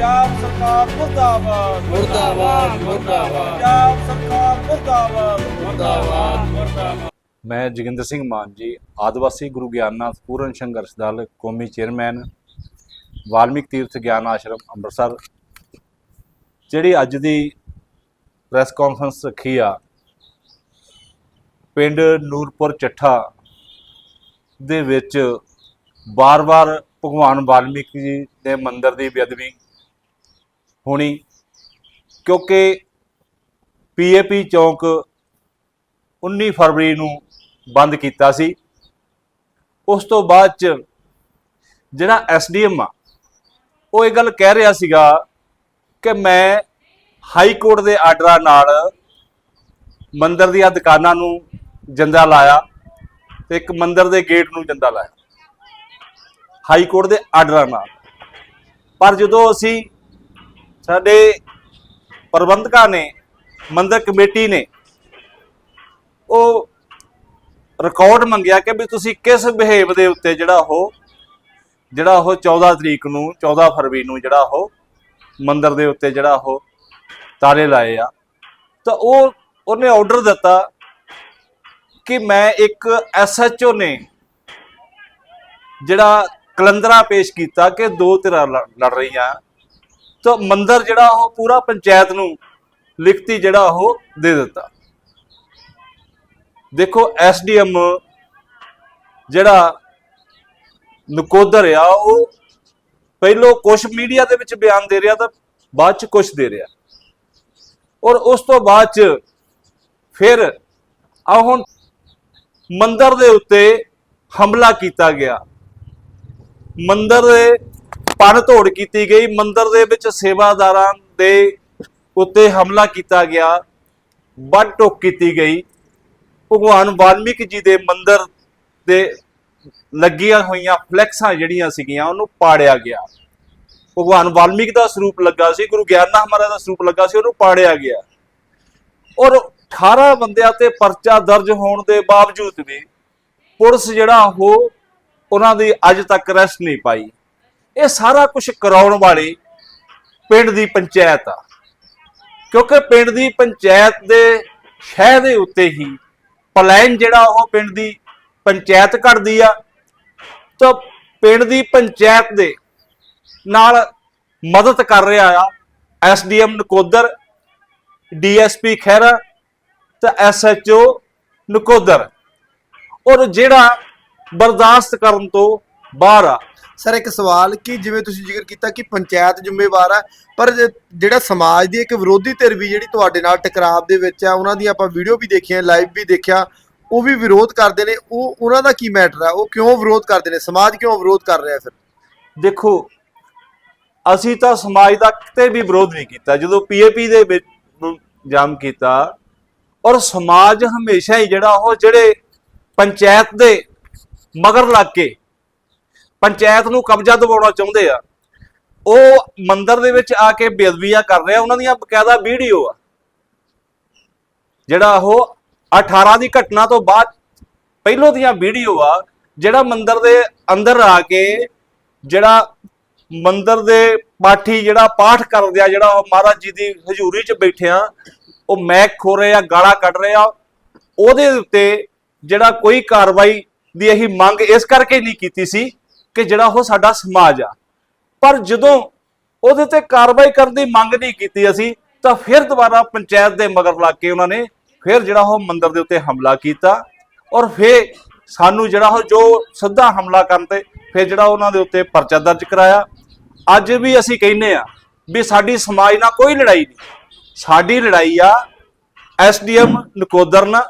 ਪੰਜਾਬ ਸਰਕਾਰ ਮੁਰਦਾਬਾਦ। ਮੁਰਦਾਬਾਦ ਮੁਰਦਾਬਾਦ। ਪੰਜਾਬ ਸਰਕਾਰ ਮੁਰਦਾਬਾਦ। ਮੁਰਦਾਬਾਦ ਮੁਰਦਾਬਾਦ। ਮੈਂ ਜੋਗਿੰਦਰ ਸਿੰਘ ਮਾਨ ਜੀ ਆਦਿਵਾਸੀ ਗੁਰੂ ਗਿਆਨਨਾਥ ਪੂਰਨ ਸੰਘਰਸ਼ ਦਲ ਕੌਮੀ ਚੇਅਰਮੈਨ ਵਾਲਮੀਕ ਤੀਰਥ ਗਿਆਨ ਆਸ਼ਰਮ ਅੰਮ੍ਰਿਤਸਰ। ਜਿਹੜੀ ਅੱਜ ਦੀ ਪ੍ਰੈਸ ਕਾਨਫਰੰਸ ਰੱਖੀ ਆ ਪਿੰਡ ਨੂਰਪੁਰ ਚੱਠਾ ਦੇ ਵਿੱਚ ਬਾਰ-ਬਾਰ ਭਗਵਾਨ ਵਾਲਮੀਕੀ ਜੀ ਦੇ ਮੰਦਿਰ ਦੀ ਬੇਅਦਬੀ ਹੋਣੀ, ਕਿਉਂਕਿ ਪੀਏਪੀ ਚੌਂਕ 19 ਫਰਵਰੀ ਨੂੰ ਬੰਦ ਕੀਤਾ ਸੀ। ਉਸ ਤੋਂ ਬਾਅਦ ਚ ਜਿਹੜਾ ਐਸਡੀਐਮ ਆ, ਉਹ ਇਹ ਗੱਲ ਕਹਿ ਰਿਹਾ ਸੀਗਾ ਕਿ ਮੈਂ ਹਾਈ ਕੋਰਟ ਦੇ ਆਰਡਰਾਂ ਨਾਲ ਮੰਦਰ ਦੀਆਂ ਦੁਕਾਨਾਂ ਨੂੰ ਜੰਦਾ ਲਾਇਆ ਤੇ ਇੱਕ ਮੰਦਰ ਦੇ ਗੇਟ ਨੂੰ ਜੰਦਾ ਲਾਇਆ, ਹਾਈ ਕੋਰਟ ਦੇ ਆਰਡਰਾਂ ਨਾਲ। ਪਰ ਜਦੋਂ ਅਸੀਂ ਸਾਡੇ ਪ੍ਰਬੰਧਕਾਂ ਨੇ, ਮੰਦਰ ਕਮੇਟੀ ਨੇ, ਉਹ ਰਿਕਾਰਡ ਮੰਗਿਆ ਕਿ ਵੀ ਤੁਸੀਂ ਕਿਸ ਬਿਹੇਵ ਦੇ ਉੱਤੇ ਜਿਹੜਾ ਉਹ ਜਿਹੜਾ ਉਹ 14 ਤਰੀਕ ਨੂੰ 14 ਫਰਵਰੀ ਨੂੰ ਜਿਹੜਾ ਉਹ ਮੰਦਰ ਦੇ ਉੱਤੇ ਜਿਹੜਾ ਉਹ ਤਾਲੇ ਲਾਏ ਆ। ਤਾਂ ਉਹ, ਉਹਨੇ ਆਰਡਰ ਦਿੱਤਾ ਕਿ ਮੈਂ ਇੱਕ ਐਸਐਚਓ ਨੇ ਜਿਹੜਾ ਕਲੰਦਰਾ ਪੇਸ਼ ਕੀਤਾ ਕਿ ਦੋ ਧਿਰਾਂ ਲੜ ਲੜ ਰਹੀਆਂ। ਤਾਂ ਮੰਦਰ ਜਿਹੜਾ ਉਹ ਪੂਰਾ ਪੰਚਾਇਤ ਨੂੰ ਲਿਖਤੀ ਜਿਹੜਾ ਉਹ ਦੇ ਦਿੱਤਾ। ਦੇਖੋ, ਐਸਡੀਐਮ ਜਿਹੜਾ ਨਕੋਦਰ ਆ, ਉਹ ਪਹਿਲੋਂ ਕੁਝ ਮੀਡੀਆ ਦੇ ਵਿੱਚ ਬਿਆਨ ਦੇ ਰਿਹਾ, ਤਾਂ ਬਾਅਦ ਚ ਕੁਝ ਦੇ ਰਿਹਾ। ਔਰ ਉਸ ਤੋਂ ਬਾਅਦ ਚ ਫਿਰ ਆ ਹੁਣ ਮੰਦਰ ਦੇ ਉੱਤੇ ਹਮਲਾ ਕੀਤਾ ਗਿਆ। ਮੰਦਰ ਦੇ ਪਣ ਤੋੜ ਕੀਤੀ ਗਈ। ਮੰਦਰ ਦੇ ਵਿੱਚ ਸੇਵਾਦਾਰਾਂ ਦੇ ਉੱਤੇ ਹਮਲਾ ਕੀਤਾ ਗਿਆ। ਵੱਢ ਟੋਕ ਕੀਤੀ ਗਈ। ਭਗਵਾਨ ਵਾਲਮੀਕ ਜੀ ਦੇ ਮੰਦਰ ਦੇ ਲੱਗੀਆਂ ਹੋਈਆਂ ਫਲੈਕਸਾਂ ਜਿਹੜੀਆਂ ਸੀਗੀਆਂ, ਉਹਨੂੰ ਪਾੜਿਆ ਗਿਆ। ਭਗਵਾਨ ਵਾਲਮੀਕ ਦਾ ਸਰੂਪ ਲੱਗਾ ਸੀ, ਗੁਰੂ ਗਿਆਨਨਾਥ ਮਹਾਰਾਜ ਦਾ ਸਰੂਪ ਲੱਗਾ ਸੀ, ਉਹਨੂੰ ਪਾੜਿਆ ਗਿਆ। ਔਰ 18 ਬੰਦਿਆਂ ਤੇ ਪਰਚਾ ਦਰਜ ਹੋਣ ਦੇ ਬਾਵਜੂਦ ਵੀ ਪੁਲਿਸ ਜਿਹੜਾ ਉਹ, ਉਹਨਾਂ ਦੀ ਅੱਜ ਤੱਕ ਅਰੈਸਟ ਨਹੀਂ ਪਾਈ। ਇਹ ਸਾਰਾ ਕੁਝ ਕਰਾਉਣ ਵਾਲੀ ਪਿੰਡ ਦੀ ਪੰਚਾਇਤ ਆ। ਕਿਉਂਕਿ ਪਿੰਡ ਦੀ ਪੰਚਾਇਤ ਦੇ ਸ਼ਹਿ ਦੇ ਉੱਤੇ ਹੀ ਪਲਾਨ ਜਿਹੜਾ ਉਹ ਪਿੰਡ ਦੀ ਪੰਚਾਇਤ ਘੜਦੀ ਆ। ਤਾਂ ਪਿੰਡ ਦੀ ਪੰਚਾਇਤ ਦੇ ਨਾਲ ਮਦਦ ਕਰ ਰਿਹਾ ਆ ਐਸਡੀਐਮ ਨਕੋਦਰ ਡੀਐਸਪੀ ਖਹਿਰਾ ਤੇ ਐਸਐਚਓ ਨਕੋਦਰ। ਔਰ ਜਿਹੜਾ ਬਰਦਾਸ਼ਤ ਕਰਨ ਤੋਂ ਬਾਹਰ ਆ ਸਰ, ਇੱਕ ਸਵਾਲ ਕਿ ਜਿਵੇਂ ਤੁਸੀਂ ਜ਼ਿਕਰ ਕੀਤਾ ਕਿ ਪੰਚਾਇਤ ਜ਼ਿੰਮੇਵਾਰ ਹੈ ਪਰ ਜਿਹੜਾ ਸਮਾਜ ਦੀ ਇੱਕ ਵਿਰੋਧੀ ਧਿਰ ਵੀ ਜਿਹੜੀ ਤੁਹਾਡੇ ਨਾਲ ਟਕਰਾਵ ਦੇ ਵਿੱਚ ਆ, ਉਹਨਾਂ ਦੀ ਆਪਾਂ ਵੀਡੀਓ ਵੀ ਦੇਖੀਆਂ ਲਾਈਵ ਵੀ ਦੇਖਿਆ, ਉਹ ਵੀ ਵਿਰੋਧ ਕਰਦੇ ਨੇ, ਉਹ, ਉਹਨਾਂ ਦਾ ਕੀ ਮੈਟਰ ਹੈ ਉਹ ਕਿਉਂ ਵਿਰੋਧ ਕਰਦੇ ਨੇ? ਸਮਾਜ ਕਿਉਂ ਵਿਰੋਧ ਕਰ ਰਿਹਾ ਫਿਰ? ਦੇਖੋ, ਅਸੀਂ ਤਾਂ ਸਮਾਜ ਦਾ ਕਿਤੇ ਵੀ ਵਿਰੋਧ ਨਹੀਂ ਕੀਤਾ। ਜਦੋਂ ਪੀਏਪੀ ਦੇ ਵਿੱਚ ਜਾਮ ਕੀਤਾ, ਔਰ ਸਮਾਜ ਹਮੇਸ਼ਾ ਹੀ ਜਿਹੜਾ ਉਹ ਜਿਹੜੇ ਪੰਚਾਇਤ ਦੇ ਮਗਰ ਲੱਗ ਕੇ ਪੰਚਾਇਤ ਨੂੰ ਕਬਜ਼ਾ ਦਿਵਾਉਣਾ ਚਾਹੁੰਦੇ ਆ। ਉਹ ਮੰਦਰ ਦੇ ਵਿੱਚ ਆ ਕੇ ਬੇਅਦਬੀਆਂ ਕਰ ਰਿਹਾ, ਉਹਨਾਂ ਦੀਆਂ ਬਕਾਇਦਾ ਵੀਡੀਓ ਆ। ਜਿਹੜਾ ਉਹ 18 ਦੀ ਘਟਨਾ ਤੋਂ ਬਾਅਦ ਪਹਿਲੋਂ ਦੀਆਂ ਵੀਡੀਓ ਆ, ਜਿਹੜਾ ਮੰਦਿਰ ਦੇ ਅੰਦਰ ਆ ਕੇ ਜਿਹੜਾ ਮੰਦਿਰ ਦੇ ਪਾਠੀ ਜਿਹੜਾ ਪਾਠ ਕਰਦੇ ਆ ਜਿਹੜਾ ਉਹ ਮਹਾਰਾਜ ਜੀ ਦੀ ਹਜ਼ੂਰੀ 'ਚ ਬੈਠਿਆ ਉਹ ਮੈਕ ਖੋ ਰਹੇ ਆ, ਗਾਲਾਂ ਕੱਢ ਰਹੇ ਆ। ਉਹਦੇ ਉੱਤੇ ਜਿਹੜਾ ਕੋਈ ਕਾਰਵਾਈ ਦੀ ਅਸੀਂ ਮੰਗ ਇਸ ਕਰਕੇ ਨਹੀਂ ਕੀਤੀ ਸੀ ਕਿ ਜਿਹੜਾ ਉਹ ਸਾਡਾ ਸਮਾਜ ਆ। ਪਰ ਜਦੋਂ ਉਹਦੇ ਤੇ ਕਾਰਵਾਈ ਕਰਨ ਦੀ ਮੰਗ ਨਹੀਂ ਕੀਤੀ ਅਸੀਂ, ਤਾਂ ਫਿਰ ਦੁਬਾਰਾ ਪੰਚਾਇਤ ਦੇ ਮਗਰ ਲੱਗ ਕੇ ਉਹਨਾਂ ਨੇ ਫਿਰ ਜਿਹੜਾ ਉਹ ਮੰਦਿਰ ਦੇ ਉੱਤੇ ਹਮਲਾ ਕੀਤਾ ਔਰ ਫਿਰ ਸਾਨੂੰ ਜਿਹੜਾ ਉਹ ਜੋ ਸਿੱਧਾ ਹਮਲਾ ਕਰਨ ਤੇ ਫਿਰ ਜਿਹੜਾ ਉਹਨਾਂ ਦੇ ਉੱਤੇ ਪਰਚਾ ਦਰਜ ਕਰਾਇਆ। ਅੱਜ ਵੀ ਅਸੀਂ ਕਹਿੰਨੇ ਆ ਵੀ ਸਾਡੀ ਸਮਾਜ ਨਾਲ ਕੋਈ ਲੜਾਈ ਨਹੀਂ। ਸਾਡੀ ਲੜਾਈ ਆ ਐਸਡੀਐਮ ਨਕੋਦਰ ਨਾਲ,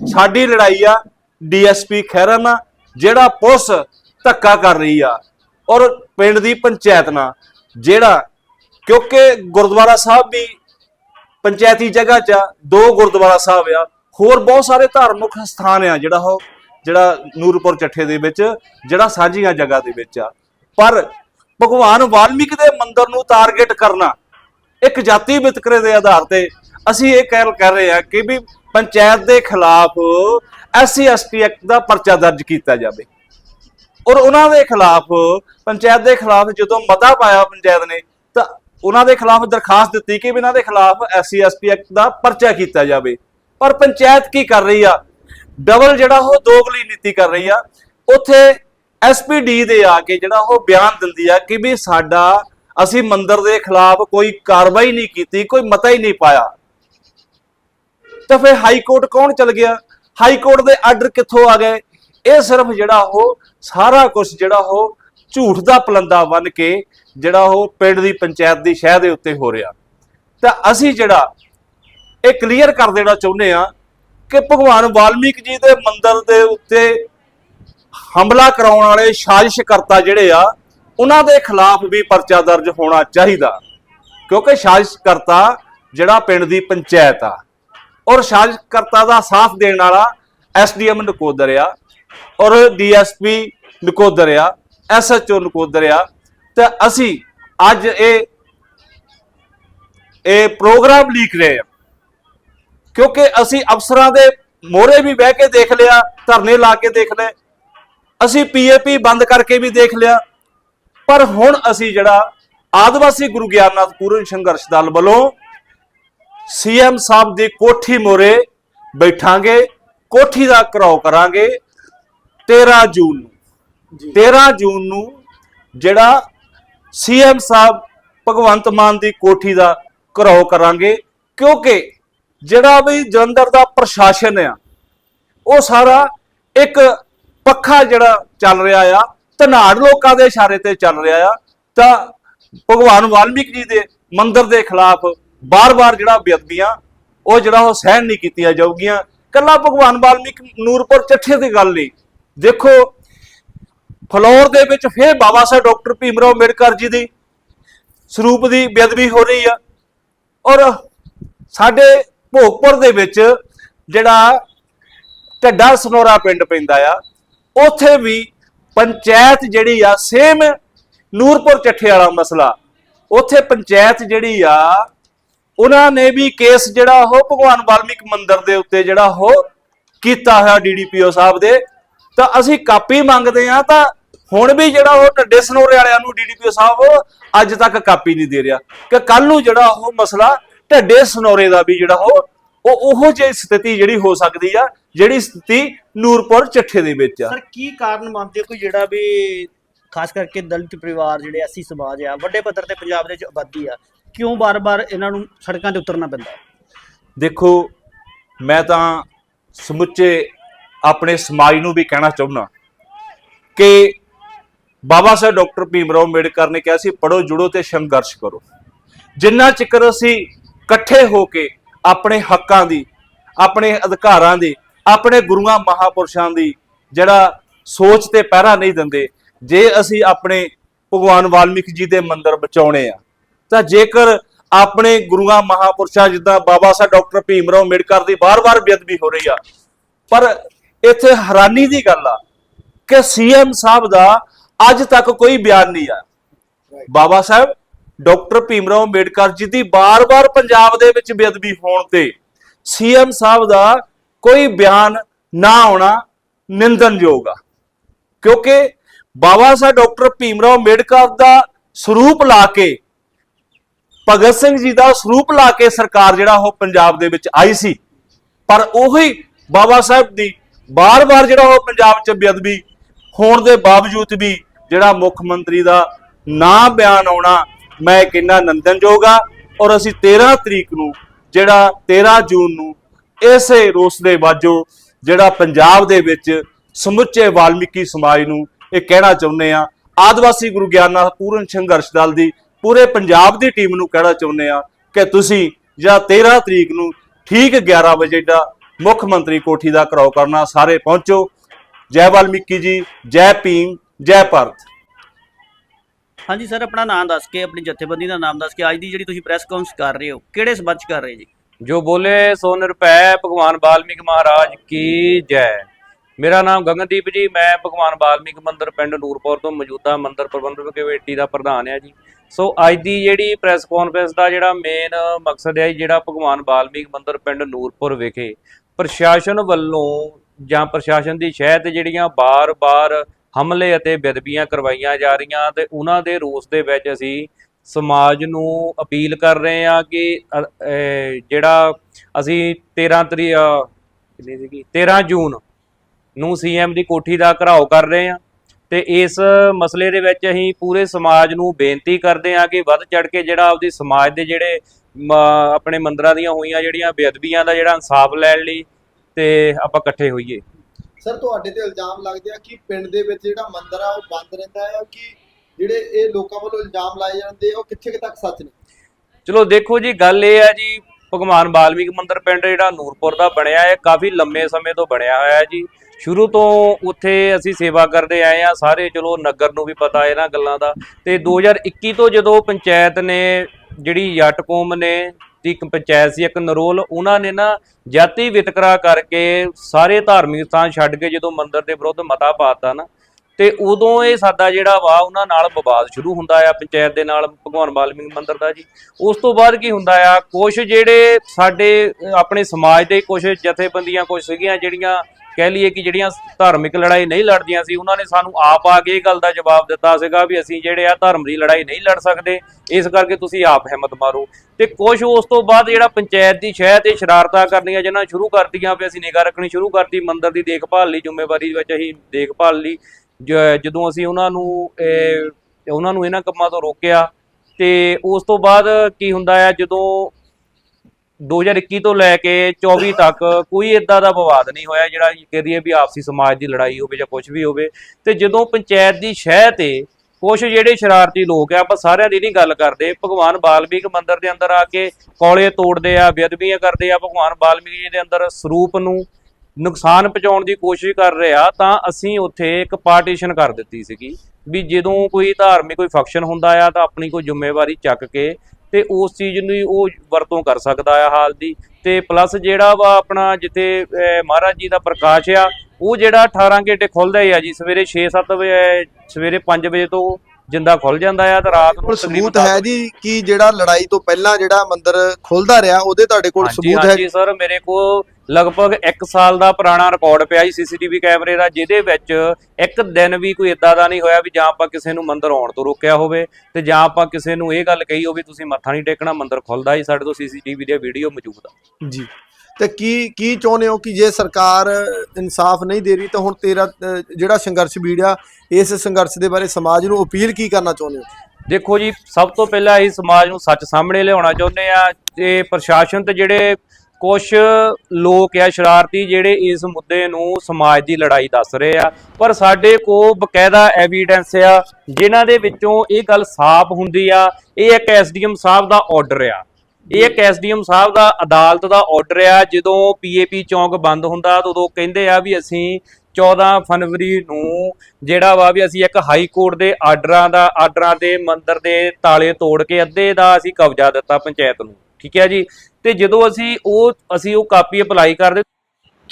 ਸਾਡੀ ਲੜਾਈ ਆ ਡੀਐਸਪੀ ਖਹਿਰਾ ਨਾਲ, ਜਿਹੜਾ ਪੁਲਿਸ ਧੱਕਾ ਕਰ ਰਹੀ ਆ। ਔਰ ਪਿੰਡ ਦੀ ਪੰਚਾਇਤ ਨਾਲ ਜਿਹੜਾ ਕਿਉਂਕਿ ਗੁਰਦੁਆਰਾ ਸਾਹਿਬ ਵੀ ਪੰਚਾਇਤੀ ਜਗ੍ਹਾ 'ਚ ਆ, ਦੋ ਗੁਰਦੁਆਰਾ ਸਾਹਿਬ ਆ ਹੋਰ ਬਹੁਤ ਸਾਰੇ ਧਾਰਮਿਕ ਸਥਾਨ ਆ ਜਿਹੜਾ ਉਹ ਜਿਹੜਾ ਨੂਰਪੁਰ ਚੱਠੇ ਦੇ ਵਿੱਚ ਜਿਹੜਾ ਸਾਂਝੀਆਂ ਜਗ੍ਹਾ ਦੇ ਵਿੱਚ ਆ। ਪਰ ਭਗਵਾਨ ਵਾਲਮੀਕ ਦੇ ਮੰਦਿਰ ਨੂੰ ਟਾਰਗੇਟ ਕਰਨਾ ਇੱਕ ਜਾਤੀ ਵਿਤਕਰੇ ਦੇ ਆਧਾਰ ਤੇ ਅਸੀਂ ਇਹ ਕਹਿ ਕਰ ਰਹੇ ਹਾਂ ਕਿ ਵੀ ਪੰਚਾਇਤ ਦੇ ਖਿਲਾਫ ਐਸਸੀ ਐਸਟੀ ਐਕਟ ਦਾ ਪਰਚਾ ਦਰਜ ਕੀਤਾ ਜਾਵੇ। ਔਰ ਉਹਨਾਂ ਦੇ ਖਿਲਾਫ, ਪੰਚਾਇਤ ਦੇ ਖਿਲਾਫ ਜਦੋਂ ਮਤਾ ਪਾਇਆ ਪੰਚਾਇਤ ਨੇ, ਤਾਂ ਉਹਨਾਂ ਦੇ ਖਿਲਾਫ ਦਰਖਾਸਤ ਦਿੱਤੀ ਕਿ ਵੀ ਇਹਨਾਂ ਦੇ ਖਿਲਾਫ ਐਸਸੀ ਐਸਟੀ ਐਕਟ ਦਾ ਪਰਚਾ ਕੀਤਾ ਜਾਵੇ। ਪਰ ਪੰਚਾਇਤ ਕੀ ਕਰ ਰਹੀ ਆ? ਡਬਲ ਜਿਹੜਾ ਉਹ ਦੋਗਲੀ ਨੀਤੀ ਕਰ ਰਹੀ ਆ। ਉੱਥੇ ਐਸਪੀਡੀ ਦੇ ਆ ਕੇ ਜਿਹੜਾ ਉਹ ਬਿਆਨ ਦਿੰਦੀ ਆ ਕਿ ਵੀ ਸਾਡਾ, ਅਸੀਂ ਮੰਦਰ ਦੇ ਖਿਲਾਫ ਕੋਈ ਕਾਰਵਾਈ ਨਹੀਂ ਕੀਤੀ, ਕੋਈ ਮਤਾ ਹੀ ਨਹੀਂ ਪਾਇਆ। ਤਾਂ ਫਿਰ ਹਾਈ ਕੋਰਟ ਕੌਣ ਚਲ ਗਿਆ? ਹਾਈ ਕੋਰਟ ਦੇ ਆਰਡਰ ਕਿੱਥੋਂ ਆ ਗਏ? ਇਹ ਸਿਰਫ ਜਿਹੜਾ ਉਹ ਸਾਰਾ ਕੁਝ ਜਿਹੜਾ ਉਹ ਝੂਠ ਦਾ ਪਲੰਦਾ ਬਣ ਕੇ ਜਿਹੜਾ ਉਹ ਪਿੰਡ ਦੀ ਪੰਚਾਇਤ ਦੀ ਸ਼ਹਿ ਦੇ ਉੱਤੇ ਹੋ ਰਿਹਾ। ਤਾਂ ਅਸੀਂ ਜਿਹੜਾ ਇਹ ਕਲੀਅਰ ਕਰ ਦੇਣਾ ਚਾਹੁੰਦੇ ਆ ਕਿ ਭਗਵਾਨ ਵਾਲਮੀਕ ਜੀ ਦੇ ਮੰਦਰ ਦੇ ਉੱਤੇ ਹਮਲਾ ਕਰਾਉਣ ਵਾਲੇ ਸਾਜ਼ਿਸ਼ਕਰਤਾ ਜਿਹੜੇ ਆ, ਉਹਨਾਂ ਦੇ ਖਿਲਾਫ ਵੀ ਪਰਚਾ ਦਰਜ ਹੋਣਾ ਚਾਹੀਦਾ। ਕਿਉਂਕਿ ਸਾਜ਼ਿਸ਼ਕਰਤਾ ਜਿਹੜਾ ਪਿੰਡ ਦੀ ਪੰਚਾਇਤ ਆ, ਔਰ ਸਾਜ਼ਿਸ਼ਕਰਤਾ ਦਾ ਸਾਥ ਦੇਣ ਵਾਲਾ ਐਸਡੀਐਮ ਨਕੋਦਰ ਆ। ਔਰ ਡੀਐਸਪੀ ਨਕੋਦਰ ਆ, ਐਸਐਚਓ ਨਕੋਦਰ ਆ। ਤੇ ਅਸੀਂ ਅੱਜ ਇਹ ਇਹ ਪ੍ਰੋਗਰਾਮ ਲੀਕ ਰਹੇ ਆ। ਕਿਉਂਕਿ ਅਸੀਂ ਅਫਸਰਾਂ ਦੇ ਮੋਹਰੇ ਵੀ ਬਹਿ ਕੇ ਦੇਖ ਲਿਆ, ਧਰਨੇ ਲਾ ਕੇ ਦੇਖ ਲਏ। ਅਸੀਂ ਪੀਏਪੀ ਬੰਦ ਕਰਕੇ ਵੀ ਦੇਖ ਲਿਆ। ਪਰ ਹੁਣ ਅਸੀਂ ਜਿਹੜਾ ਆਦਿਵਾਸੀ ਗੁਰੂ ਗਿਆਨਨਾਥ ਪੂਰਨ ਸੰਘਰਸ਼ ਦਲ ਵੱਲੋਂ ਸੀਐਮ ਸਾਹਿਬ ਦੀ ਕੋਠੀ ਮੋਰੇ ਬੈਠਾਂਗੇ, ਕੋਠੀ ਦਾ ਘਰਾਓ ਕਰਾਂਗੇ। 13 ਜੂਨ ਨੂੰ। 13 ਜੂਨ ਨੂੰ ਜਿਹੜਾ ਸੀਐਮ ਸਾਹਿਬ ਭਗਵੰਤ ਮਾਨ ਦੀ ਕੋਠੀ ਦਾ ਘਰਾਓ ਕਰਾਂਗੇ ਕਿਉਂਕਿ ਜਿਹੜਾ ਵੀ ਜਲੰਧਰ ਦਾ ਪ੍ਰਸ਼ਾਸਨ ਆ ਉਹ ਸਾਰਾ ਇੱਕ ਪੱਖਾ ਜਿਹੜਾ ਚੱਲ ਰਿਹਾ ਆ ਧਨਾੜ ਲੋਕਾਂ ਦੇ ਇਸ਼ਾਰੇ ਤੇ ਚੱਲ ਰਿਹਾ ਆ ਤਾਂ ਭਗਵਾਨ ਵਾਲਮੀਕ ਜੀ ਦੇ ਮੰਦਿਰ ਦੇ ਖਿਲਾਫ ਬਾਰ-ਬਾਰ ਜਿਹੜਾ ਬੇਅਦਬੀਆਂ ਉਹ ਜਿਹੜਾ ਉਹ ਸਹਿਣ ਨਹੀਂ ਕੀਤੀਆਂ ਜਾਊਗੀਆਂ। ਕੱਲਾ ਭਗਵਾਨ ਵਾਲਮੀਕ ਨੂਰਪੁਰ ਚੱਠੇ ਦੀ ਗੱਲ ਨਹੀਂ ਦੇਖੋ, ਫਲੋਰ ਦੇ ਵਿੱਚ ਫੇਰ ਬਾਬਾ ਸਾਹਿਬ ਡਾਕਟਰ ਭੀਮਰਾਓ ਅੰਬੇਡਕਰ ਜੀ ਦੀ ਸਰੂਪ ਦੀ ਬੇਅਦਬੀ ਹੋ ਰਹੀ ਆ। ਔਰ ਸਾਡੇ ਭੋਗਪੁਰ ਦੇ ਵਿੱਚ ਜਿਹੜਾ ਢੱਡਾ ਸਨੋਰਾ ਪਿੰਡ ਪੈਂਦਾ ਆ, ਉੱਥੇ ਵੀ ਪੰਚਾਇਤ ਜਿਹੜੀ ਆ, ਸੇਮ ਨੂਰਪੁਰ ਚੱਠੇ ਵਾਲਾ ਮਸਲਾ। ਉੱਥੇ ਪੰਚਾਇਤ ਜਿਹੜੀ ਆ, ਉਹਨਾਂ ਨੇ ਵੀ ਕੇਸ ਜਿਹੜਾ ਉਹ ਭਗਵਾਨ ਵਾਲਮੀਕ ਮੰਦਿਰ ਦੇ ਉੱਤੇ ਜਿਹੜਾ ਉਹ ਕੀਤਾ ਹੋਇਆ ਡੀਡੀਪੀਓ ਸਾਹਿਬ ਦੇ। ਤਾਂ ਅਸੀਂ ਕਾਪੀ ਮੰਗਦੇ ਆ ਤਾਂ ਹੁਣ ਵੀ ਜਿਹੜਾ ਉਹ ਢੱਡੇ ਸਨੋਰੇ ਵਾਲਿਆਂ ਨੂੰ ਡੀਡੀਪੀਓ ਸਾਹਿਬ ਅੱਜ ਤੱਕ ਕਾਪੀ ਨਹੀਂ ਦੇ ਰਿਹਾ ਕਿ ਕੱਲ ਨੂੰ ਜਿਹੜਾ ਉਹ ਮਸਲਾ ਢੱਡੇ ਸਨੋਰੇ ਦਾ ਵੀ ਜਿਹੜਾ ਉਹ ਉਹ ਉਹੋ ਜਿਹੀ ਸਥਿਤੀ ਜਿਹੜੀ ਹੋ ਸਕਦੀ ਆ ਜਿਹੜੀ ਸਥਿਤੀ ਨੂਰਪੁਰ ਚੱਠੇ ਦੇ ਵਿੱਚ ਆ। ਸਰ ਕੀ ਕਾਰਨ ਮੰਨਦੇ ਹੋ ਕਿ ਜਿਹੜਾ ਵੀ ਖਾਸ ਕਰਕੇ ਦਲਿਤ ਪਰਿਵਾਰ ਜਿਹੜੇ ਐਸੀ ਸਮਾਜ ਆ ਵੱਡੇ ਪੱਧਰ ਤੇ ਪੰਜਾਬ ਦੇ ਵਿੱਚ ਆਬਾਦੀ ਆ ਕਿਉਂ ਬਾਰ-ਬਾਰ ਇਹਨਾਂ ਨੂੰ ਸੜਕਾਂ ਤੇ ਉਤਰਨਾ ਪੈਂਦਾ? ਦੇਖੋ ਮੈਂ ਤਾਂ ਸਮੁੱਚੇ ਆਪਣੇ ਸਮਾਜ ਨੂੰ ਵੀ ਕਹਿਣਾ ਚਾਹੁੰਦਾ ਕਿ ਬਾਬਾ ਸਾਹਿਬ ਡਾਕਟਰ ਭੀਮ ਰਾਓ ਅੰਬੇਡਕਰ ਨੇ ਕਿਹਾ ਸੀ ਪੜੋ ਜੁੜੋ ਤੇ ਸੰਘਰਸ਼ ਕਰੋ। ਜਿੰਨਾ ਚਿਕਰ ਅਸੀਂ ਇਕੱਠੇ ਹੋ ਕੇ ਆਪਣੇ ਹੱਕਾਂ ਦੀ, ਆਪਣੇ ਅਧਿਕਾਰਾਂ ਦੀ, ਆਪਣੇ ਗੁਰੂਆਂ ਮਹਾਪੁਰਸ਼ਾਂ ਦੀ ਜਿਹੜਾ ਸੋਚ ਤੇ ਪਹਿਰਾ ਨਹੀਂ ਦਿੰਦੇ, ਜੇ ਅਸੀਂ ਆਪਣੇ ਭਗਵਾਨ ਵਾਲਮੀਕ ਜੀ ਦੇ ਮੰਦਰ ਬਚਾਉਣੇ ਆ, ਤਾਂ ਜੇਕਰ ਆਪਣੇ ਗੁਰੂਆਂ ਮਹਾਪੁਰਸ਼ਾਂ ਜਿੱਦਾਂ ਬਾਬਾ ਸਾਹਿਬ ਡਾਕਟਰ ਭੀਮ ਰਾਓ ਅੰਬੇਡਕਰ ਦੀ ਬਾਰ-ਬਾਰ ਬੇਅਦਬੀ ਹੋ ਰਹੀ ਆ, ਪਰ ਇੱਥੇ ਹੈਰਾਨੀ ਦੀ ਗੱਲ ਆ ਕਿ ਸੀਐਮ ਸਾਹਿਬ ਦਾ ਅੱਜ ਤੱਕ ਕੋਈ ਬਿਆਨ ਨਹੀਂ ਆ ਬਾਬਾ ਸਾਹਿਬ ਡਾਕਟਰ ਭੀਮਰਾਓ ਅੰਬੇਡਕਰ ਜੀ ਦੀ ਬਾਰ-ਬਾਰ ਪੰਜਾਬ ਦੇ ਵਿੱਚ ਬੇਅਦਬੀ ਹੋਣ ਤੇ ਸੀਐਮ ਸਾਹਿਬ ਦਾ ਕੋਈ ਬਿਆਨ ਨਾ ਆਉਣਾ ਨਿੰਦਨਯੋਗ ਆ। ਕਿਉਂਕਿ ਬਾਬਾ ਸਾਹਿਬ ਡਾਕਟਰ ਭੀਮਰਾਓ ਅੰਬੇਡਕਰ ਦਾ ਸਰੂਪ ਲਾ ਕੇ ਭਗਤ ਸਿੰਘ ਜੀ ਦਾ ਸਰੂਪ ਲਾ ਕੇ ਸਰਕਾਰ ਜਿਹੜਾ ਉਹ ਪੰਜਾਬ ਦੇ ਵਿੱਚ ਆਈ ਸੀ। ਪਰ ਉਹੀ ਬਾਬਾ ਸਾਹਿਬ ਦੀ ਬਾਰ-ਬਾਰ ਜਿਹੜਾ ਉਹ ਪੰਜਾਬ 'ਚ ਬੇਅਦਬੀ ਹੋਣ ਦੇ ਬਾਵਜੂਦ ਵੀ ਜਿਹੜਾ ਮੁੱਖ ਮੰਤਰੀ ਦਾ ਨਾਂ ਬਿਆਨ ਆਉਣਾ ਮੈਂ ਕਹਿੰਦਾ ਨੰਦਨਯੋਗ ਆ ਔਰ ਅਸੀਂ 13 ਤਰੀਕ ਨੂੰ ਜਿਹੜਾ 13 ਜੂਨ ਨੂੰ ਇਸੇ ਰੋਸ ਦੇ ਵਾਜੋ ਜਿਹੜਾ ਪੰਜਾਬ ਦੇ ਵਿੱਚ ਸਮੁੱਚੇ ਵਾਲਮੀਕੀ ਸਮਾਜ ਨੂੰ ਇਹ ਕਹਿਣਾ ਚਾਹੁੰਦੇ ਆ। ਆਦਿਵਾਸੀ ਗੁਰੂ ਗਿਆਨਨਾਥ ਪੂਰਨ ਸੰਘਰਸ਼ ਦਲ ਦੀ ਪੂਰੇ ਪੰਜਾਬ ਦੀ ਟੀਮ ਨੂੰ ਕਹਿਣਾ ਚਾਹੁੰਦੇ ਆ ਕਿ ਤੁਸੀਂ ਜਿਹੜਾ 13 ਤਰੀਕ ਨੂੰ ਠੀਕ 11 ਵਜੇ ਦਾ ਮੁੱਖ ਮੰਤਰੀ ਕੋਠੀ ਦਾ ਘਰਾਓ ਕਰਨਾ ਸਾਰੇ ਪਹੁੰਚੋ। ਜੈ ਵਾਲਮੀਕੀ ਜੀ ਜੈ ਭੀਮ ਜੈ ਭਾਰਤ। ਹਾਂਜੀ ਸਰ ਆਪਣਾ ਨਾਮ ਦੱਸ ਕੇ ਆਪਣੀ ਜਥੇਬੰਦੀ ਦਾ ਨਾਮ ਦੱਸ ਕੇ ਅੱਜ ਦੀ ਜਿਹੜੀ ਤੁਸੀਂ ਪ੍ਰੈਸ ਕਾਨਫਰੰਸ ਕਰ ਰਹੇ ਹੋ ਕਿਹੜੇ ਸਬੰਧ 'ਚ ਕਰ ਰਹੇ ਜੀ? ਜੋ ਬੋਲੇ ਸੋ ਨਿਰਭੈ ਭਗਵਾਨ ਵਾਲਮੀਕ ਮਹਾਰਾਜ ਕੀ ਜੈ। ਮੇਰਾ ਨਾਮ ਗਗਨਦੀਪ ਜੀ ਮੈਂ ਭਗਵਾਨ ਵਾਲਮੀਕ ਮੰਦਿਰ ਪਿੰਡ ਨੂਰਪੁਰ ਤੋਂ ਮੌਜੂਦਾ ਮੰਦਿਰ ਪ੍ਰਬੰਧਕ ਕਮੇਟੀ ਦਾ ਪ੍ਰਧਾਨ ਆ ਜੀ। ਸੋ ਅੱਜ ਦੀ ਜਿਹੜੀ ਪ੍ਰੈਸ ਕਾਨਫਰੰਸ ਦਾ ਜਿਹੜਾ ਮੇਨ ਮਕਸਦ ਹੈ, ਜਿਹੜਾ ਭਗਵਾਨ ਬਾਲਮੀਕ ਮੰਦਿਰ ਪਿੰਡ ਨੂਰਪੁਰ ਵਿਖੇ ਪ੍ਰਸ਼ਾਸਨ ਵੱਲੋਂ ਜਾਂ ਪ੍ਰਸ਼ਾਸਨ ਦੀ ਸ਼ਹਿ ਤੇ ਜਿਹੜੀਆਂ ਬਾਰ-ਬਾਰ ਹਮਲੇ ਅਤੇ ਬੇਦਬੀਆਂ ਕਰਵਾਈਆਂ ਜਾ ਰਹੀਆਂ ਤੇ ਉਹਨਾਂ ਦੇ ਰੋਸ ਦੇ ਵਿੱਚ ਅਸੀਂ ਸਮਾਜ ਨੂੰ ਅਪੀਲ ਕਰ ਰਹੇ ਹਾਂ ਕਿ ਜਿਹੜਾ ਅਸੀਂ 13 ਤਰੀ, ਅਹ 13 ਜੂਨ ਨੂੰ ਸੀਐਮ ਦੀ ਕੋਠੀ ਦਾ ਘਰਾਓ ਕਰ ਰਹੇ ਹਾਂ। ਤੇ ਇਸ ਮਸਲੇ ਦੇ ਵਿੱਚ ਅਸੀਂ ਪੂਰੇ ਸਮਾਜ ਨੂੰ ਬੇਨਤੀ ਕਰਦੇ ਆ ਕਿ ਵੱਧ ਚੜ ਕੇ ਜਿਹੜਾ ਆਪਦੀ ਸਮਾਜ ਦੇ ਜਿਹੜੇ ਆਪਣੇ ਮੰਦਰਾਂ ਦੀਆਂ ਹੋਈਆਂ ਜਿਹੜੀਆਂ ਬੇਅਦਬੀਆਂ ਦਾ ਜਿਹੜਾ ਇਨਸਾਫ ਲੈਣ ਲਈ ਤੇ ਆਪਾਂ ਇਕੱਠੇ ਹੋਈਏ। ਸਰ ਤੁਹਾਡੇ ਤੇ ਇਲਜ਼ਾਮ ਲੱਗਦੇ ਆ ਕਿ ਪਿੰਡ ਦੇ ਵਿੱਚ ਜਿਹੜਾ ਮੰਦਿਰ ਆ ਉਹ ਬੰਦ ਰਹਿੰਦਾ ਹੈ ਕਿ ਜਿਹੜੇ ਇਹ ਲੋਕਾਂ ਵੱਲੋਂ ਇਲਜ਼ਾਮ ਲਾਏ ਜਾਂਦੇ ਆ, ਉਹ ਕਿੱਥੇ ਕੁ ਤੱਕ ਸੱਚ ਨੇ? ਚਲੋ ਦੇਖੋ ਜੀ ਗੱਲ ਇਹ ਹੈ ਜੀ ਭਗਵਾਨ ਬਾਲਮੀਕ ਮੰਦਿਰ ਪਿੰਡ ਜਿਹੜਾ ਨੂਰਪੁਰ ਦਾ ਬਣਿਆ ਹੈ ਕਾਫੀ ਲੰਮੇ ਸਮੇਂ ਤੋਂ ਬਣਿਆ ਹੋਇਆ ਹੈ ਜੀ। ਸ਼ੁਰੂ ਤੋਂ ਉੱਥੇ ਅਸੀਂ ਸੇਵਾ ਕਰਦੇ ਆਏ ਆ ਸਾਰੇ ਚਲੋ ਨਗਰ ਨੂੰ ਵੀ ਪਤਾ ਇਹਨਾਂ ਗੱਲਾਂ ਦਾ। ਤੇ 2021 ਤੋਂ ਜਦੋਂ ਪੰਚਾਇਤ ਨੇ ਜਿਹੜੀ ਜੱਟ ਕੌਮ ਨੇ, ਦੀ ਪੰਚਾਇਤ ਸੀ, ਇੱਕ ਨਰੋਲ, ਉਹਨਾਂ ਨੇ ਨਾ ਜਾਤੀ ਵਿਤਕਰਾ ਕਰਕੇ ਸਾਰੇ ਧਾਰਮਿਕ ਸਥਾਨ ਛੱਡ ਕੇ ਜਦੋਂ ਮੰਦਿਰ ਦੇ ਵਿਰੁੱਧ ਮਤਾ ਪਾਤਾ ਨਾ ਤੇ ਉਦੋਂ ਇਹ ਸਾਡਾ ਜਿਹੜਾ ਵਾ ਉਹਨਾਂ ਨਾਲ ਵਿਵਾਦ ਸ਼ੁਰੂ ਹੁੰਦਾ ਆ, ਪੰਚਾਇਤ ਦੇ ਨਾਲ, ਭਗਵਾਨ ਵਾਲਮੀਕ ਮੰਦਿਰ ਦਾ ਜੀ। ਉਸ ਤੋਂ ਬਾਅਦ ਕੀ ਹੁੰਦਾ ਆ ਕੁਝ ਜਿਹੜੇ ਸਾਡੇ ਆਪਣੇ ਸਮਾਜ ਦੇ ਕੁਝ ਜਥੇਬੰਦੀਆਂ ਕੁਝ ਸੀਗੀਆਂ ਜਿਹੜੀਆਂ ਕਹਿ ਲਈਏ ਕਿ ਜਿਹੜੀਆਂ ਧਾਰਮਿਕ ਲੜਾਈ ਨਹੀਂ ਲੜਦੀਆਂ ਸੀ, ਉਹਨਾਂ ਨੇ ਸਾਨੂੰ ਆਪ ਆ ਕੇ ਇਹ ਗੱਲ ਦਾ ਜਵਾਬ ਦਿੱਤਾ ਸੀਗਾ ਵੀ ਅਸੀਂ ਜਿਹੜੇ ਆ ਧਰਮ ਦੀ ਲੜਾਈ ਨਹੀਂ ਲੜ ਸਕਦੇ, ਇਸ ਕਰਕੇ ਤੁਸੀਂ ਆਪ ਹਿੰਮਤ ਮਾਰੋ। ਤੇ ਕੁਝ ਉਸ ਤੋਂ ਬਾਅਦ ਜਿਹੜਾ ਪੰਚਾਇਤ ਦੀ ਸ਼ਹਿ ਤੇ ਸ਼ਰਾਰਤਾਂ ਕਰਨੀਆਂ ਜਿਹਨਾਂ ਸ਼ੁਰੂ ਕਰਤੀਆਂ, ਵੀ ਅਸੀਂ ਨਿਗਾਹ ਰੱਖਣੀ ਸ਼ੁਰੂ ਕਰਤੀ, ਮੰਦਰ ਦੀ ਦੇਖਭਾਲ ਲਈ, ਜ਼ਿੰਮੇਵਾਰੀ ਵਿੱਚ ਅਸੀਂ ਦੇਖਭਾਲ ਲਈ ਜਦੋਂ ਅਸੀਂ ਉਹਨਾਂ ਨੂੰ ਇਹ, ਉਹਨਾਂ ਨੂੰ ਇਹਨਾਂ ਕੰਮਾਂ ਤੋਂ ਰੋਕਿਆ ਤੇ ਉਸ ਤੋਂ ਬਾਅਦ ਕੀ ਹੁੰਦਾ ਹੈ ਜਦੋਂ 2021 ਤੋਂ ਲੈ ਕੇ 24 ਤੱਕ ਕੋਈ ਇਦਾਂ ਦਾ ਵਿਵਾਦ ਨਹੀਂ ਹੋਇਆ ਜਿਹੜਾ ਕਹਦੀਏ ਵੀ ਆਪਸੀ ਸਮਾਜ ਦੀ ਲੜਾਈ ਹੋਵੇ ਜਾਂ ਕੁਝ ਵੀ ਹੋਵੇ। ਤੇ ਜਦੋਂ ਪੰਚਾਇਤ ਦੀ ਸ਼ਹਿ ਤੇ ਕੁਝ ਜਿਹੜੇ ਸ਼ਰਾਰਤੀ ਲੋਕ ਆ ਆਪਾਂ ਸਾਰਿਆਂ ਦੀ ਨਹੀਂ ਗੱਲ ਕਰਦੇ ਭਗਵਾਨ ਬਾਲਮੀਕ ਮੰਦਿਰ ਦੇ ਅੰਦਰ ਆ ਕੇ ਕੋਲੇ ਤੋੜਦੇ ਆ ਬੇਅਦਬੀਆਂ ਕਰਦੇ ਆ ਭਗਵਾਨ ਬਾਲਮੀਕ ਜੀ ਦੇ ਅੰਦਰ ਸਰੂਪ ਨੂੰ ਨੁਕਸਾਨ ਪਹੁੰਚਾਉਣ ਦੀ ਕੋਸ਼ਿਸ਼ ਕਰ ਰਿਹਾ ਤਾਂ ਅਸੀਂ ਉੱਥੇ ਇੱਕ ਪਾਰਟੀਸ਼ਨ ਕਰ ਦਿੱਤੀ ਸੀਗੀ ਵੀ ਜਦੋਂ ਕੋਈ ਧਾਰਮਿਕ ਕੋਈ ਫੰਕਸ਼ਨ ਹੁੰਦਾ ਆ ਤਾਂ ਆਪਣੀ ਕੋਈ ਜ਼ਿੰਮੇਵਾਰੀ ਚੱਕ ਕੇ ਤੇ ਉਸ ਚੀਜ਼ ਨੂੰ ਉਹ ਵਰਤੋਂ ਕਰ ਸਕਦਾ ਆ ਹਾਲ ਦੀ। ਤੇ ਪਲੱਸ ਜਿਹੜਾ ਵਾ ਆਪਣਾ ਜਿੱਥੇ ਮਹਾਰਾਜ ਜੀ ਦਾ ਪ੍ਰਕਾਸ਼ ਆ, ਉਹ ਜਿਹੜਾ 18 ਘੰਟੇ ਖੁੱਲਦਾ ਹੀ ਆ ਜੀ, ਸਵੇਰੇ 6-7 ਵਜੇ, ਸਵੇਰੇ 5 ਵਜੇ ਤੋਂ ਜਿੰਦਾ ਖੁੱਲ ਜਾਂਦਾ ਆ ਤੇ ਰਾਤ ਨੂੰ ਕੋਲ ਸਬੂਤ ਹੈ ਜੀ ਕਿ ਜਿਹੜਾ ਲੜਾਈ ਤੋਂ ਪਹਿਲਾਂ ਜਿਹੜਾ ਮੰਦਿਰ ਖੁੱਲਦਾ ਰਿਹਾ ਉਹਦੇ ਤੁਹਾਡੇ ਕੋਲ ਸਬੂਤ ਹੈ? ਹਾਂਜੀ ਸਰ ਮੇਰੇ ਕੋਲ ਲਗਭਗ 1 ਸਾਲ ਦਾ ਪੁਰਾਣਾ ਰਿਕਾਰਡ ਪਿਆ ਜੀ ਸੀਸੀਟੀਵੀ ਕੈਮਰੇ ਦਾ ਜਿਹਦੇ ਵਿੱਚ ਇੱਕ ਦਿਨ ਵੀ ਕੋਈ ਇਦਾਂ ਦਾ ਨਹੀਂ ਹੋਇਆ ਵੀ ਜਾਂ ਆਪਾਂ ਕਿਸੇ ਨੂੰ ਮੰਦਿਰ ਆਉਣ ਤੋਂ ਰੋਕਿਆ ਹੋਵੇ ਤੇ ਜਾਂ ਆਪਾਂ ਕਿਸੇ ਨੂੰ ਇਹ ਗੱਲ ਕਹੀ ਹੋਵੇ ਤੁਸੀਂ ਮੱਥਾ ਨਹੀਂ ਟੇਕਣਾ ਮੰਦਿਰ ਖੁੱਲਦਾ ਹੀ ਸਾਡੇ ਤੋਂ ਸੀਸੀਟੀਵੀ ਦੀ ਵੀਡੀਓ ਮੌਜੂਦ ਆ। ਜੀ। ਤੇ ਕੀ ਕੀ ਚਾਹੁੰਦੇ ਹੋ ਕਿ ਜੇ ਸਰਕਾਰ ਇਨਸਾਫ ਨਹੀਂ ਦੇ ਰਹੀ ਤਾਂ ਹੁਣ ਤੇਰਾ ਜਿਹੜਾ ਸੰਘਰਸ਼ ਵੀੜਿਆ ਇਸ ਸੰਘਰਸ਼ ਦੇ ਬਾਰੇ ਸਮਾਜ ਨੂੰ ਅਪੀਲ ਕੀ ਕਰਨਾ ਚਾਹੁੰਦੇ ਹੋ? ਦੇਖੋ ਜੀ, ਸਭ ਤੋਂ ਪਹਿਲਾਂ ਅਸੀਂ ਸਮਾਜ ਨੂੰ ਸੱਚ ਸਾਹਮਣੇ ਲਿਆਉਣਾ ਚਾਹੁੰਦੇ ਆ ਤੇ ਪ੍ਰਸ਼ਾਸਨ ਤੇ ਜਿਹੜੇ ਕੁਝ ਲੋਕ ਆ, ਸ਼ਰਾਰਤੀ ਜਿਹੜੇ ਇਸ ਮੁੱਦੇ ਨੂੰ ਸਮਾਜ ਦੀ ਲੜਾਈ ਦੱਸ ਰਹੇ ਆ, ਪਰ ਸਾਡੇ ਕੋਲ ਬਕਾਇਦਾ ਐਵੀਡੈਂਸ ਆ, ਜਿਨ੍ਹਾਂ ਦੇ ਵਿੱਚੋਂ ਇਹ ਗੱਲ ਸਾਫ਼ ਹੁੰਦੀ ਆ, ਇਹ ਇੱਕ ਐਸਡੀਐਮ ਸਾਹਿਬ ਦਾ ਆਰਡਰ ਆ। ਇਹ ਇੱਕ ਐਸਡੀਐਮ ਸਾਹਿਬ ਦਾ ਅਦਾਲਤ ਦਾ ਆਰਡਰ ਆ, ਜਦੋਂ ਪੀਏਪੀ ਚੌਂਕ ਬੰਦ ਹੁੰਦਾ ਤਾਂ ਉਦੋਂ ਕਹਿੰਦੇ ਆ ਵੀ ਅਸੀਂ 14 ਫਰਵਰੀ ਨੂੰ ਜਿਹੜਾ ਵਾ ਵੀ ਅਸੀਂ ਇੱਕ ਹਾਈ ਕੋਰਟ ਦੇ ਆਰਡਰਾਂ ਦਾ, ਆਰਡਰਾਂ ਦੇ ਮੰਦਰ ਦੇ ਤਾਲੇ ਤੋੜ ਕੇ ਅੱਧੇ ਦਾ ਅਸੀਂ ਕਬਜ਼ਾ ਦਿੱਤਾ ਪੰਚਾਇਤ ਨੂੰ, ਠੀਕ ਹੈ ਜੀ? ਤੇ ਜਦੋਂ ਅਸੀਂ ਉਹ ਅਸੀਂ ਉਹ ਕਾਪੀ ਅਪਲਾਈ ਕਰਦੇ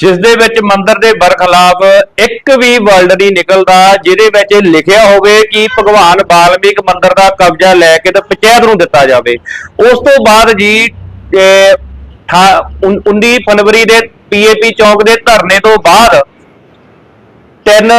ਜਿਸ ਦੇ ਵਿੱਚ ਮੰਦਰ ਦੇ ਬਰਖਲਾਫ ਇੱਕ ਵੀ ਵਰਲਡ ਨਹੀਂ ਨਿਕਲਦਾ ਜਿਹਦੇ ਵਿੱਚ ਲਿਖਿਆ ਹੋਵੇ ਕਿ ਭਗਵਾਨ ਬਾਲਮੀਕ ਮੰਦਰ ਦਾ ਕਬਜ਼ਾ ਲੈ ਕੇ ਤੇ ਪੰਚਾਇਤ ਨੂੰ ਦਿੱਤਾ ਜਾਵੇ। ਉਸ ਤੋਂ ਬਾਅਦ ਜੀ ਇਹ, ਠਾ- ਉਨ- 19 ਫਰਵਰੀ ਦੇ ਪੀਏਪੀ ਚੌਕ ਦੇ ਧਰਨੇ ਤੋਂ ਬਾਅਦ ਤਿੰਨ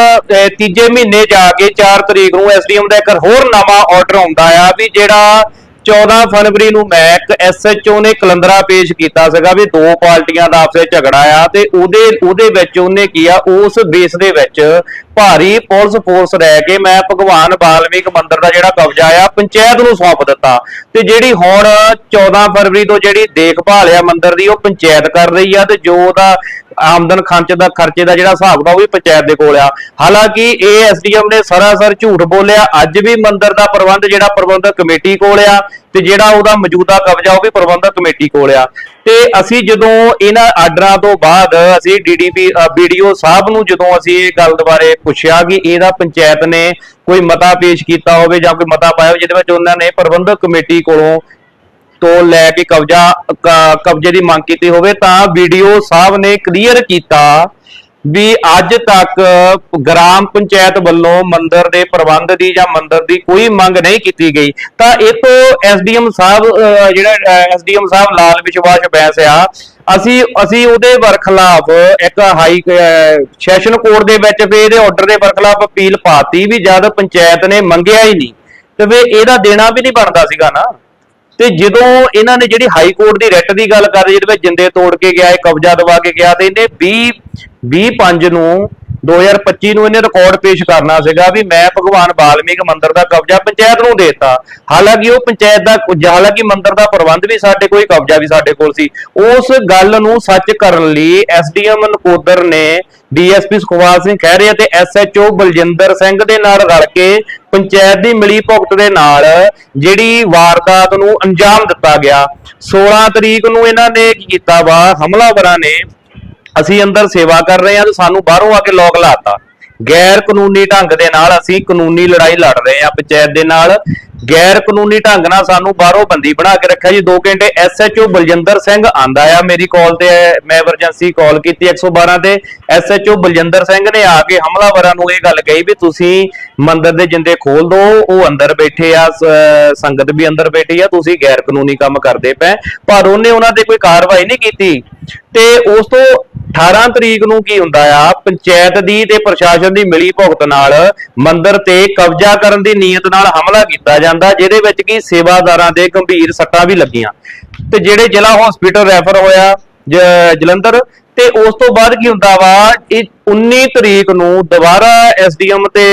ਤੀਜੇ ਮਹੀਨੇ ਜਾ ਕੇ 4 ਤਰੀਕ ਨੂੰ ਐਸਡੀਐਮ ਦਾ ਇੱਕ ਹੋਰ ਨਵਾਂ ਆਰਡਰ ਆਉਂਦਾ ਆ ਵੀ ਜਿਹੜਾ 14 ਫਰਵਰੀ ਨੂੰ ਮੈਂ ਇੱਕ ਐਸਐਚਓ ਨੇ ਕਲੰਦਰਾ ਪੇਸ਼ ਕੀਤਾ ਸੀਗਾ ਵੀ ਦੋ ਪਾਰਟੀਆਂ ਦਾ ਆਪਸੇ ਝਗੜਾ ਆ ਤੇ ਉਹਦੇ ਉਹਦੇ ਵਿੱਚ ਉਹਨੇ ਕੀ ਆ, ਉਸ ਬੇਸ ਦੇ ਵਿੱਚ ਭਾਰੀ ਪੁਲਿਸ ਫੋਰਸ ਰਹਿ ਕੇ ਮੈਂ ਭਗਵਾਨ ਬਾਲਮੀਕ ਮੰਦਿਰ ਦਾ ਜਿਹੜਾ ਕਬਜ਼ਾ ਆ, ਪੰਚਾਇਤ ਨੂੰ ਸੌਂਪ ਦਿੱਤਾ। ਤੇ ਜਿਹੜੀ ਹੁਣ 14 ਫਰਵਰੀ ਤੋਂ ਜਿਹੜੀ ਦੇਖਭਾਲ ਆ ਮੰਦਿਰ ਦੀ, ਉਹ ਪੰਚਾਇਤ ਕਰ ਰਹੀ ਆ ਤੇ ਜੋ ਉਹਦਾ ਆਮਦਨ ਖਰਚ ਦਾ, ਖਰਚੇ ਦਾ ਜਿਹੜਾ ਹਿਸਾਬ ਦਾ ਉਹ ਵੀ ਪੰਚਾਇਤ ਦੇ ਕੋਲ ਆ। ਹਾਲਾਂਕਿ ਇਹ ਐਸਡੀਐਮ ਨੇ ਸਰਾਸਰ ਝੂਠ ਬੋਲਿਆ, ਅੱਜ ਵੀ ਮੰਦਿਰ ਦਾ ਪ੍ਰਬੰਧ ਜਿਹੜਾ ਪ੍ਰਬੰਧਕ ਕਮੇਟੀ ਕੋਲ ਆ ਤੇ ਜਿਹੜਾ ਉਹਦਾ ਮੌਜੂਦਾ ਕਬਜ਼ਾ ਉਹ ਵੀ ਪ੍ਰਬੰਧਕ ਕਮੇਟੀ ਕੋਲ ਆ। ਤੇ ਅਸੀਂ ਜਦੋਂ ਇਹਨਾਂ ਆਰਡਰਾਂ ਤੋਂ ਬਾਅਦ ਅਸੀਂ ਡੀਡੀਪੀ ਵੀਡੀਓ ਸਾਹਿਬ ਨੂੰ ਜਦੋਂ ਅਸੀਂ ਇਹ ਗੱਲ ਬਾਰੇ ਪੁੱਛਿਆ ਕਿ ਇਹਦਾ ਪੰਚਾਇਤ ਨੇ ਕੋਈ ਮਤਾ ਪੇਸ਼ ਕੀਤਾ ਹੋਵੇ ਜਾਂ ਕੋਈ ਮਤਾ ਪਾਇਆ ਹੋਵੇ, ਜਿਹਦੇ ਵਿੱਚ ਉਹਨਾਂ ਨੇ ਪ੍ਰਬੰਧਕ ਕਮੇਟੀ ਕੋਲੋਂ ਤੋਂ ਲੈ ਕੇ ਕਬਜ਼ਾ ਕਬਜ਼ੇ ਦੀ ਮੰਗ ਕੀਤੀ ਹੋਵੇ, ਤਾਂ ਵੀਡੀਓ ਸਾਹਿਬ ਨੇ ਕਲੀਅਰ ਕੀਤਾ ਵੀ ਅੱਜ ਤੱਕ ਗ੍ਰਾਮ ਪੰਚਾਇਤ ਵੱਲੋਂ ਮੰਦਿਰ ਦੇ ਪ੍ਰਬੰਧ ਦੀ ਜਾਂ ਮੰਦਿਰ ਦੀ ਕੋਈ ਮੰਗ ਨਹੀਂ ਕੀਤੀ ਗਈ। ਤਾਂ ਇਹ ਤੋਂ ਐਸਡੀਐਮ ਸਾਹਿਬ ਅਹ, ਜਿਹੜਾ ਐਸਡੀਐਮ ਸਾਹਿਬ ਲਾਲ ਵਿਸ਼ਵਾਸ ਬੈਂਸ ਆ ਅਸੀਂ ਅਸੀਂ ਉਹਦੇ ਵਰਖਲਾਫ ਇੱਕ ਹਾਈ ਸੈਸ਼ਨ ਕੋਰਟ ਦੇ ਵਿੱਚ ਵੀ ਇਹਦੇ ਆਰਡਰ ਦੇ ਵਰਖਲਾਫ ਅਪੀਲ ਪਾਤੀ ਵੀ ਜਦ ਪੰਚਾਇਤ ਨੇ ਮੰਗਿਆ ਹੀ ਨਹੀਂ ਤੇ ਵੇ ਇਹਦਾ ਦੇਣਾ ਵੀ ਨਹੀਂ ਬਣਦਾ ਸੀਗਾ ਨਾ। ਤੇ ਜਦੋਂ ਇਹਨਾਂ ਨੇ ਜਿਹੜੀ ਹਾਈ ਕੋਰਟ ਦੀ ਰਿਟ ਦੀ ਗੱਲ ਕਰ ਰਹੀ, ਜਿਹਦੇ ਵਿੱਚ ਜਿੰਦੇ ਤੋੜ ਕੇ ਗਿਆ ਇਹ ਕਬਜ਼ਾ ਦਵਾ ਕੇ ਗਿਆ, ਤੇ ਇਹਨੇ 20 20 5 ਨੂੰ 2025 ਨੂੰ ਇਹਨੇ ਰਿਕਾਰਡ ਪੇਸ਼ ਕਰਨਾ ਸੀਗਾ ਵੀ ਮੈਂ ਭਗਵਾਨ ਵਾਲਮੀਕ ਮੰਦਿਰ ਦਾ ਕਬਜ਼ਾ ਪੰਚਾਇਤ ਨੂੰ ਦੇਤਾ। ਹਾਲਾਂਕਿ ਉਹ ਪੰਚਾਇਤ ਦਾ ਹਾਲਾਂਕਿ ਮੰਦਿਰ ਦਾ ਪ੍ਰਬੰਧ ਵੀ ਸਾਡੇ ਕੋਈ ਕਬਜ਼ਾ ਵੀ ਸਾਡੇ ਕੋਲ ਸੀ। ਉਸ ਗੱਲ ਨੂੰ ਸੱਚ ਕਰਨ ਲਈ ਐਸਡੀਐਮ ਨਕੋਦਰ ਨੇ ਡੀਐਸਪੀ ਸੁਖਵਾਲ ਸਿੰਘ ਖਹਿਰੇ ਅਤੇ ਐਸਐਚਓ ਬਲਜਿੰਦਰ ਸਿੰਘ ਦੇ ਨਾਲ ਰਲ ਕੇ ਪੰਚਾਇਤ ਦੀ ਮਿਲੀ ਭੁਗਤ ਦੇ ਨਾਲ ਜਿਹੜੀ ਵਾਰਦਾਤ ਨੂੰ ਅੰਜਾਮ ਦਿੱਤਾ ਗਿਆ। 16 ਤਰੀਕ ਨੂੰ ਇਹਨਾਂ ਨੇ ਕੀ ਕੀਤਾ ਵਾ? ਹਮਲਾਵਰਾਂ ਨੇ ਅਸੀਂ ਅੰਦਰ ਸੇਵਾ ਕਰ ਰਹੇ ਹਾਂ ਤੇ ਸਾਨੂੰ ਬਾਹਰੋਂ ਆ ਕੇ ਲੋਕ ਲਾਤਾ। ਗੈਰ ਕਾਨੂੰਨੀ ਢੰਗ ਦੇ ਨਾਲ ਅਸੀਂ ਕਾਨੂੰਨੀ ਲੜਾਈ ਲੜ ਰਹੇ ਹਾਂ ਪੰਚਾਇਤ ਦੇ ਨਾਲ। ਗੈਰ ਕਾਨੂੰਨੀ ਢੰਗ ਨਾਲ ਸਾਨੂੰ ਬਾਹਰੋਂ ਬੰਦੀ ਬਣਾ ਕੇ ਰੱਖਿਆ ਜੀ। 2 ਘੰਟੇ ਐਸਐਚਓ ਬਲਜਿੰਦਰ ਸਿੰਘ ਆਂਦਾ ਆ ਮੇਰੀ ਕਾਲ ਤੇ, ਮੈਂ ਐਮਰਜੈਂਸੀ ਕਾਲ ਕੀਤੀ 112 ਤੇ। ਐਸਐਚਓ ਬਲਜਿੰਦਰ ਸਿੰਘ ਨੇ ਆ ਕੇ ਹਮਲਾਵਰਾਂ ਨੂੰ ਇਹ ਗੱਲ ਕਹੀ ਵੀ ਤੁਸੀਂ ਮੰਦਿਰ ਦੇ ਜਿੰਦੇ ਖੋਲ ਦੋ, ਉਹ ਅੰਦਰ ਬੈਠੇ ਆ ਸੰਗਤ ਵੀ ਅੰਦਰ ਬੈਠੀ ਆ, ਤੁਸੀਂ ਗੈਰ ਕਾਨੂੰਨੀ ਕੰਮ ਕਰਦੇ ਪਏ। ਪਰ ਉਹਨੇ ਉਹਨਾਂ ਤੇ ਕੋਈ ਕਾਰਵਾਈ ਨਹੀਂ ਕੀਤੀ। ਤੇ ਉਸ ਤੋਂ 18 ਤਰੀਕ ਨੂੰ ਕੀ ਹੁੰਦਾ ਆ? ਪੰਚਾਇਤ ਦੀ ਤੇ ਪ੍ਰਸ਼ਾਸਨ ਦੀ ਮਿਲੀ ਭੁਗਤ ਨਾਲ ਮੰਦਿਰ ਤੇ ਕਬਜ਼ਾ ਕਰਨ ਦੀ ਨੀਅਤ ਨਾਲ ਹਮਲਾ ਕੀਤਾ ਜਾਂਦਾ, ਜਿਹਦੇ ਵਿੱਚ ਕੀ ਸੇਵਾਦਾਰਾਂ ਦੇ ਗੰਭੀਰ ਸੱਟਾਂ ਵੀ ਲੱਗੀਆਂ। ਤੇ ਜਿਹੜੇ ਜ਼ਿਲ੍ਹਾ ਹਸਪੀਟਲ ਰੈਫਰ ਹੋਇਆ, ਜ- ਜਲੰਧਰ ਤੇ ਉਸ ਤੋਂ ਬਾਅਦ ਕੀ ਹੁੰਦਾ ਵਾ, ਇਹ 19 ਤਰੀਕ ਨੂੰ ਦੁਬਾਰਾ ਐਸਡੀਐਮ ਤੇ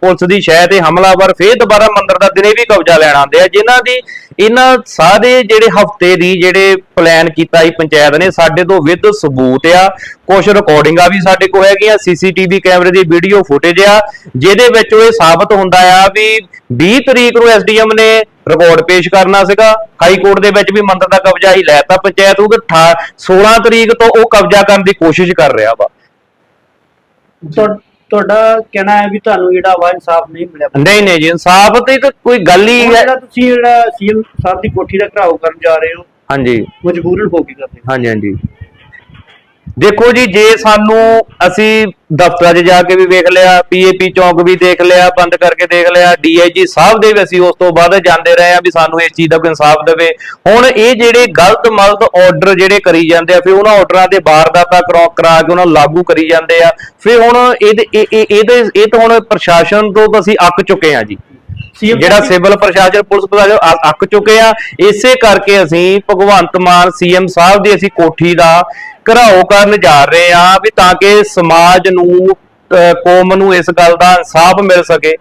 ਪੁਲਿਸ ਦੀ ਸ਼ਹਿ ਤੇ ਹਮਲਾਵਰ ਫੇਰ ਦੁਬਾਰਾ ਮੰਦਿਰ ਦਾ ਦਿਨੇ ਵੀ ਕਬਜ਼ਾ ਲੈਣ ਆਉਂਦੇ ਆ। ਜਿਨ੍ਹਾਂ ਦੀ, ਇਹਨਾਂ ਸਾਰੇ ਜਿਹੜੇ ਹਫ਼ਤੇ ਦੀ ਜਿਹੜੇ ਪਲਾਨ ਕੀਤਾ ਸੀ ਪੰਚਾਇਤ ਨੇ, ਸਾਡੇ ਤੋਂ ਵਿਦ ਸਬੂਤ ਆ। ਕੁਝ ਰਿਕਾਰਡਿੰਗਾਂ ਵੀ ਸਾਡੇ ਕੋਲ ਹੈਗੀਆਂ, ਸੀਸੀਟੀਵੀ ਕੈਮਰੇ ਦੀ ਵੀਡੀਓ ਫੁਟੇਜ ਆ, ਜਿਹਦੇ ਵਿੱਚ ਉਹ ਇਹ ਸਾਬਤ ਹੁੰਦਾ ਆ ਵੀ 20 ਤਰੀਕ ਨੂੰ ਐਸਡੀਐਮ ਨੇ ਰਿਕਾਰਡ ਪੇਸ਼ ਕਰਨਾ ਸੀਗਾ। ਹਾਈ ਕੋਰਟ ਦੇ ਵਿੱਚ ਵੀ ਮੰਦਿਰ ਦਾ ਕਬਜ਼ਾ ਹੀ ਲੈਤਾ ਪੰਚਾਇਤ ਉਹ 16 ਤਰੀਕ ਤੋਂ ਉਹ ਕਬਜ਼ਾ ਕਰਨ ਦੀ ਕੋਸ਼ਿਸ਼ ਕਰ ਰਿਹਾ ਵਾ। ਤੁਹਾ- ਤੁਹਾਡਾ ਕਹਿਣਾ ਹੈ ਵੀ ਤੁਹਾਨੂੰ ਜਿਹੜਾ ਵਾ ਇਨਸਾਫ ਨਹੀਂ ਮਿਲਿਆ। ਨਹੀਂ ਨਹੀਂ ਜੀ ਇਨਸਾਫ ਤੇ ਤਾਂ ਕੋਈ ਗੱਲ ਹੀ ਹੁਣ ਹੈ। ਜਿਹੜਾ ਤੁਸੀਂ ਜਿਹੜਾ ਸੀਐਮ ਸਾਹਿਬ ਦੀ ਕੋਠੀ ਦਾ ਘਰਾਓ ਕਰਨ ਜਾ ਰਹੇ ਹੋ ਹਾਂਜੀ। ਮਜਬੂਰਨ ਹੋ ਕੇ ਕਰਦੇ ਹੋ। ਹਾਂਜੀ ਹਾਂਜੀ। ਦੇਖੋ ਜੀ, ਜੇ ਸਾਨੂੰ ਅਸੀਂ ਦਫ਼ਤਰਾਂ 'ਚ ਜਾ ਕੇ ਵੀ ਵੇਖ ਲਿਆ ਪੀਏਪੀ ਚੌਂਕ ਵੀ ਦੇਖ ਲਿਆ, ਬੰਦ ਕਰਕੇ ਦੇਖ ਲਿਆ ਡੀਆਈਜੀ ਸਾਹਿਬ ਦੇ ਵੀ ਅਸੀਂ ਉਸ ਤੋਂ ਬਾਅਦ ਜਾਂਦੇ ਰਹੇ ਆ ਵੀ ਸਾਨੂੰ ਇਸ ਚੀਜ਼ ਦਾ ਕੋਈ ਇਨਸਾਫ ਦੇਵੇ। ਹੁਣ ਇਹ ਜਿਹੜੇ ਗਲਤ ਮਲਤ ਆਰਡਰ ਜਿਹੜੇ ਕਰੀ ਜਾਂਦੇ ਆ, ਫਿਰ ਉਹਨਾਂ ਆਰਡਰਾਂ ਦੇ ਵਾਰਦਾਤਾਂ ਕਰਾ ਕਰਾ ਕੇ ਉਹਨਾਂ ਨੂੰ ਲਾਗੂ ਕਰੀ ਜਾਂਦੇ ਆ। ਫਿਰ ਹੁਣ ਇਹਦੇ ਇਹਦੇ ਇਹ ਤਾਂ ਹੁਣ ਪ੍ਰਸ਼ਾਸਨ ਤੋਂ ਅਸੀਂ ਅੱਕ ਚੁੱਕੇ ਆ ਜੀ। ਜਿਹੜਾ ਸਿਵਲ ਪ੍ਰਸ਼ਾਸਨ ਪੁਲਿਸ ਪ੍ਰਸ਼ਾਸਨ ਅੱਕ ਚੁੱਕੇ ਆ ਇਸੇ ਕਰਕੇ ਅਸੀਂ ਭਗਵੰਤ ਮਾਨ ਸੀਐਮ ਸਾਹਿਬ ਦੀ ਅਸੀਂ ਕੋਠੀ ਦਾ ਘਰਾਓ ਕਰਨ ਜਾ ਰਹੇ ਆ ਵੀ ਤਾਂ ਕਿ ਸਮਾਜ ਨੂੰ ਕੌਮ ਨੂੰ ਇਸ ਗੱਲ ਦਾ ਇਨਸਾਫ ਮਿਲ ਸਕੇ।